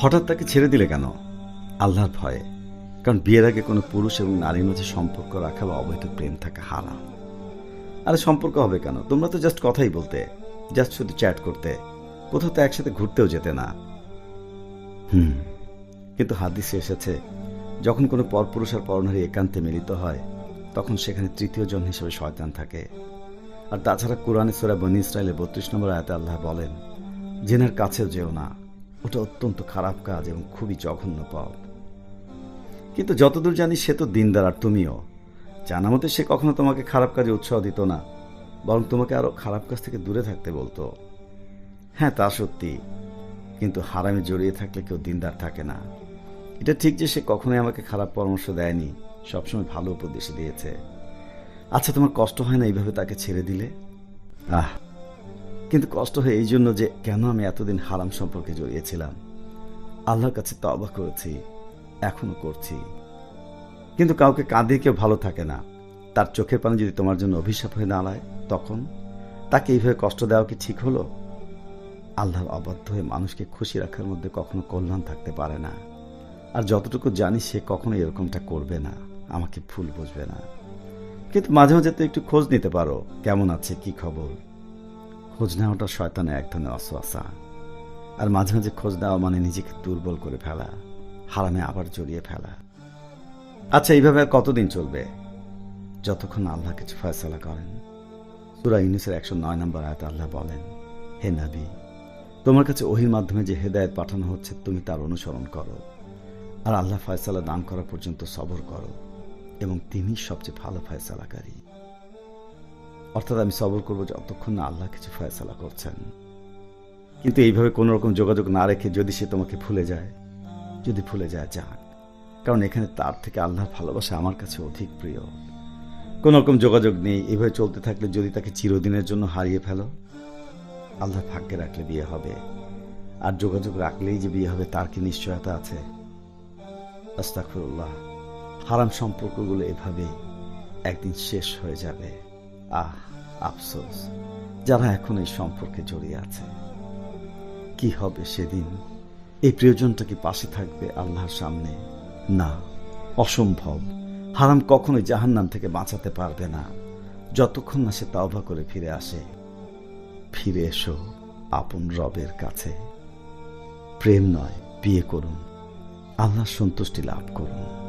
হঠাৎ তাকে ছেড়ে দিলে কেন? আল্লাহর ভয়ে। কারণ বিয়ের আগে কোনো পুরুষ এবং নারীর মাঝে সম্পর্ক রাখা বা অবৈধ প্রেম থাকা হারাম। আরে সম্পর্ক হবে কেন? তোমরা তো জাস্ট কথাই বলতে জাস্ট শুধু চ্যাট করতে। কোথাও তো একসাথে ঘুরতেও যেতে না। হুম, কিন্তু হাদিসে এসেছে, যখন কোনো পরপুরুষ আর পরনারী একান্তে মিলিত হয়, তখন সেখানে তৃতীয় জন হিসেবে শয়তান থাকে। আর তাছাড়া কোরআনে সোরা বনি ইসরায়েলের বত্রিশ নম্বর আয়াতে আল্লাহ বলেন, জেনার কাছেও যেও না ওটা অত্যন্ত খারাপ কাজ এবং খুবই জঘন্য পথ কিন্তু যতদূর জানি সে তো দিনদার আর তুমিও। জানা মতে সে কখনো তোমাকে খারাপ কাজে উৎসাহ দিত না, বরং তোমাকে আরও খারাপ কাজ থেকে দূরে থাকতে বলতো। হ্যাঁ তা সত্যি। কিন্তু হারামে জড়িয়ে থাকলে কেউ দিনদার থাকে না। এটা ঠিক যে সে কখনোই আমাকে খারাপ পরামর্শ দেয়নি, সবসময় ভালো উপদেশ দিয়েছে। আচ্ছা তোমার কষ্ট হয় না এইভাবে তাকে ছেড়ে দিলে? আহ কিন্তু কষ্ট হয় এই জন্য যে কেন আমি এতদিন হারাম সম্পর্কে জড়িয়েছিলাম। আল্লাহর কাছে তবা করেছি, এখনও করছি। কিন্তু কাউকে কাঁদে কেউ ভালো থাকে না। তার চোখের পানি যদি তোমার জন্য অভিশাপ হয়ে দাঁড়ায়, তখন তাকে এইভাবে কষ্ট দেওয়া কি ঠিক হলো? আল্লাহর অবাধ্য হয়ে মানুষকে খুশি রাখার মধ্যে কখনো কল্যাণ থাকতে পারে না। আর যতটুকু জানি সে কখনো এরকমটা করবে না, আমাকে ভুল বুঝবে না। কিন্তু মাঝে মাঝে তো একটু খোঁজ নিতে পারো, কেমন আছে, কি খবর? খোঁজ নেওয়াটা শয়তানের এক ধরনের অসুয়াশা আর মাঝে মাঝে খোঁজ নেওয়া মানে নিজেকে দুর্বল করে ফেলা, হারামে আবার জড়িয়ে ফেলা। আচ্ছা এইভাবে আর কতদিন চলবে? যতক্ষণ আল্লাহ কিছু ফয়সলা করেন। সুরা ইউনিসের একশো নয় নম্বর আয়তে আল্লাহ বলেন, হে নাবি, তোমার কাছে ওহির মাধ্যমে যে হেদায়েত পাঠানো হচ্ছে, তুমি তার অনুসরণ করো। আর আল্লাহ ফয়সালা দান করা পর্যন্ত সবর করো এবং তিনি সবচেয়ে ভালো ফয়সালাকারী। অর্থাৎ আমি সবর করব যতক্ষণ না আল্লাহ কিছু ফয়সালা করছেন। কিন্তু এইভাবে কোনো রকম যোগাযোগ না রেখে যদি সে তোমাকে ভুলে যায়, যদি ভুলে যায়, যাক। কারণ এখানে তার থেকে আল্লাহর ভালোবাসা আমার কাছে অধিক প্রিয়। কোনো রকম যোগাযোগ নেই এভাবে চলতে থাকলে যদি তাকে চিরদিনের জন্য হারিয়ে ফেলো, আল্লাহ ভাগ্যে রাখলে বিয়ে হবে। আর যোগাযোগ রাখলেই যে বিয়ে হবে, তার কি নিশ্চয়তা আছে? আস্তাকফিরুল্লাহ হারাম সম্পর্কগুলো এভাবে একদিন শেষ হয়ে যাবে। আহ, আফসোস, যারা এখন এই সম্পর্কে জড়িয়ে আছে। কি হবে সেদিন? এই প্রিয়জনটা কি পাশে থাকবে আল্লাহর সামনে? না, অসম্ভব। হারাম কখনোই জাহান্নাম থেকে বাঁচাতে পারবে না। যতক্ষণ না সে তাওবা করে ফিরে আসে, ফিরে এসো আপন রবের কাছে। প্রেম নয়, বিয়ে করুন। আল্লাহর সন্তুষ্টি লাভ করুন।